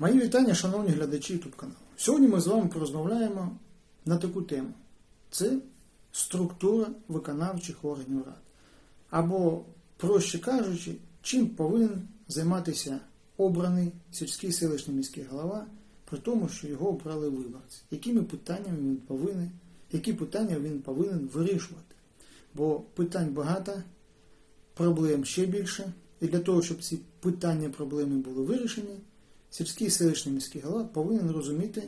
Мої вітання, шановні глядачі YouTube каналу. Сьогодні ми з вами порозмовляємо на таку тему: це структура виконавчих органів рад. Або, проще кажучи, чим повинен займатися обраний сільський селищний міський голова, при тому, що його обрали виборці, якими питаннями він повинен, які питання він повинен вирішувати. Бо питань багато, проблем ще більше. І для того, щоб ці питання, проблеми були вирішені, сільський селищний міський голова повинен розуміти,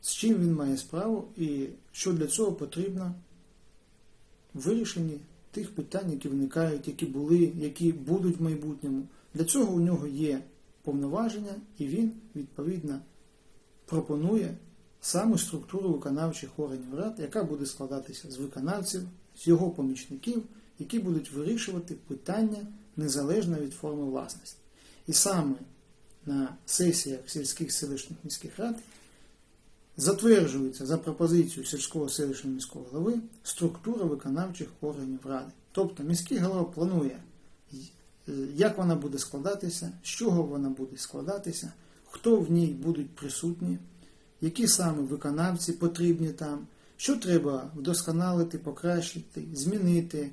з чим він має справу і що для цього потрібно в вирішенні тих питань, які виникають, які були, які будуть в майбутньому. Для цього у нього є повноваження, і він відповідно пропонує саме структуру виконавчих органів рад, яка буде складатися з виконавців, з його помічників, які будуть вирішувати питання незалежно від форми власності. І саме на сесіях сільських селищних міських рад затверджується за пропозицією сільського селищного міського голови структура виконавчих органів ради. Тобто міський голова планує, як вона буде складатися, з чого вона буде складатися, хто в ній будуть присутні, які саме виконавці потрібні там, що треба вдосконалити, покращити, змінити,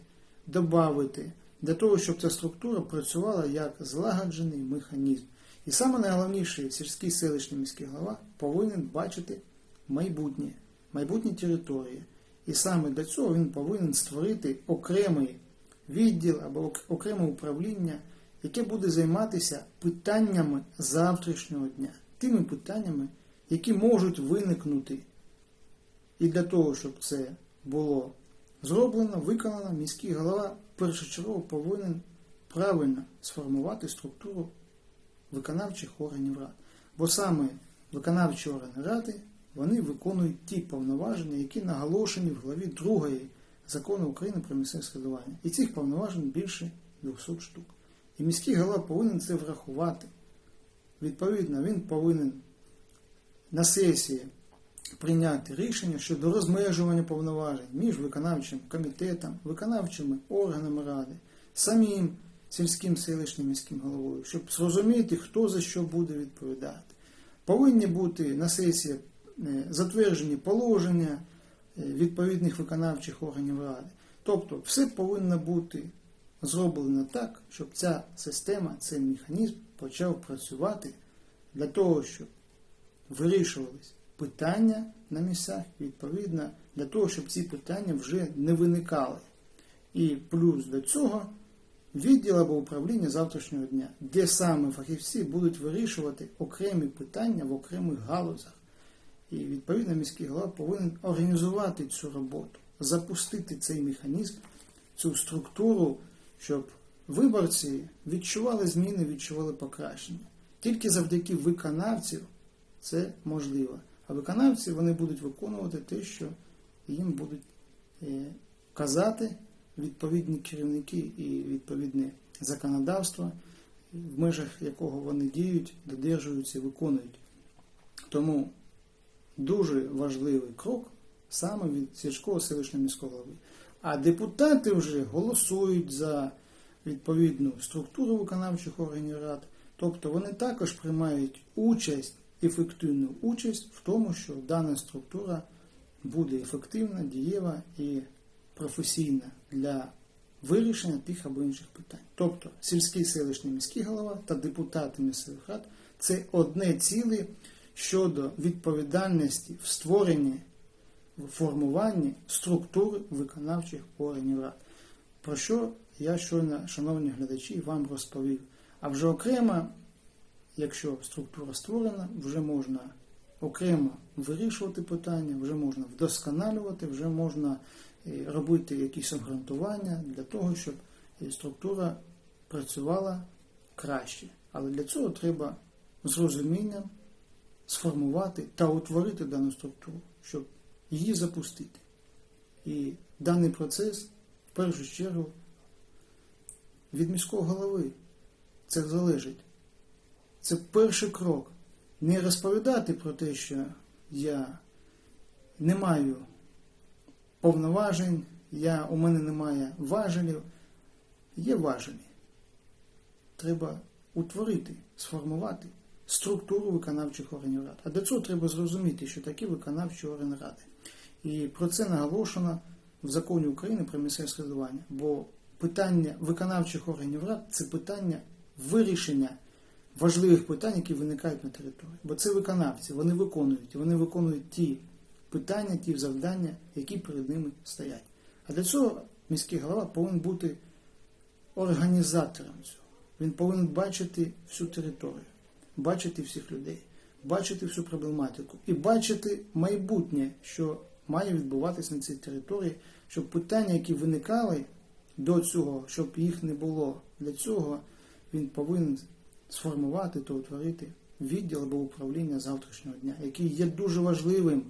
додати, для того, щоб ця структура працювала як злагоджений механізм. І саме найголовніше, сільський селищний міський голова повинен бачити майбутнє, майбутні території. І саме для цього він повинен створити окремий відділ або окреме управління, яке буде займатися питаннями завтрашнього дня, тими питаннями, які можуть виникнути. І для того, щоб це було зроблено, виконано, міський голова першочергово повинен правильно сформувати структуру виконавчих органів рад. Бо саме виконавчі органи ради вони виконують ті повноваження, які наголошені в главі 2 закону України про місцеве самоврядування. І цих повноважень більше 200 штук. І міський голова повинен це врахувати. Відповідно, він повинен на сесії прийняти рішення щодо розмежування повноважень між виконавчим комітетом, виконавчими органами ради, самим сільським селищним міським головою, щоб зрозуміти, хто за що буде відповідати. Повинні бути на сесії затверджені положення відповідних виконавчих органів ради. Тобто, все повинно бути зроблено так, щоб ця система, цей механізм почав працювати для того, щоб вирішувались питання на місцях, відповідно, для того, щоб ці питання вже не виникали. І плюс до цього відділ або управління завтрашнього дня, де саме фахівці будуть вирішувати окремі питання в окремих галузях. І відповідно міський голова повинен організувати цю роботу, запустити цей механізм, цю структуру, щоб виборці відчували зміни, відчували покращення. Тільки завдяки виконавців це можливо. А виконавці вони будуть виконувати те, що їм будуть казати відповідні керівники і відповідне законодавство, в межах якого вони діють, додержуються виконують. Тому дуже важливий крок саме від сільського селищного міського голови. А депутати вже голосують за відповідну структуру виконавчих органів рад, тобто вони також приймають участь, ефективну участь в тому, що дана структура буде ефективна, дієва і професійна для вирішення тих або інших питань. Тобто сільський селищний міський голова та депутати місцевих рад це одне ціле щодо відповідальності в створенні, в формуванні структури виконавчих органів рад. Про що я щойно, шановні глядачі, вам розповів. А вже окремо, якщо структура створена, вже можна окремо вирішувати питання, вже можна вдосконалювати, вже можна робити якісь обґрунтування для того, щоб структура працювала краще. Але для цього треба з розумінням сформувати та утворити дану структуру, щоб її запустити. І даний процес в першу чергу від міського голови це залежить. Це перший крок. Не розповідати про те, що я не маю повноважень, я, у мене немає важелів. Є важелі. Треба утворити, сформувати структуру. виконавчих органів ради. А для цього треба зрозуміти, що такі виконавчі органи ради. І про це наголошено в законі України про місцеве самоврядування. Бо питання виконавчих органів рад це питання вирішення важливих питань, які виникають на території. Бо це виконавці, вони виконують, вони виконують ті питання, ті завдання, які перед ними стоять. А для цього міський голова повинен бути організатором цього. Він повинен бачити всю територію, бачити всіх людей, бачити всю проблематику і бачити майбутнє, що має відбуватися на цій території, щоб питання, які виникали до цього, щоб їх не було. Для цього він повинен сформувати та утворити відділ або управління завтрашнього дня, який є дуже важливим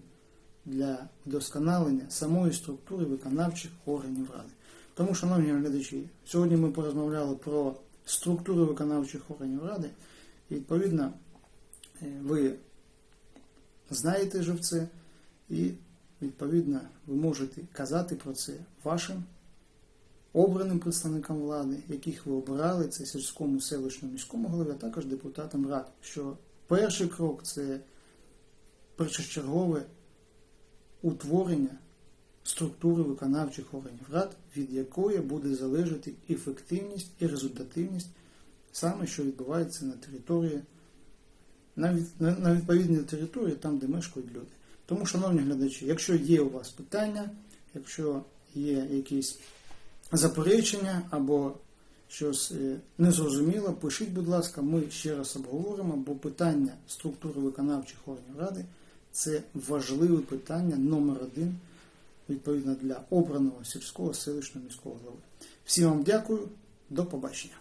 для вдосконалення самої структури виконавчих органів ради. Тому, шановні глядачі, сьогодні ми порозмовляли про структуру виконавчих органів ради, і відповідно е, ви знаєте вже це, і відповідно ви можете казати про це вашим обраним представникам влади, яких ви обирали, це сільському селищному міському голові, а також депутатам рад. Що перший крок це першочергове утворення структури виконавчих органів рад, від якої буде залежати ефективність і результативність саме, що відбувається на території, на, відповідній території, там, де мешкають люди. Тому, шановні глядачі, якщо є у вас питання, якщо є якісь заперечення або щось е, незрозуміло, пишіть, будь ласка, ми ще раз обговоримо, бо питання структури виконавчих органів ради це важливе питання номер один відповідно для обраного сільського селищного міського голови. Всім вам дякую, до побачення.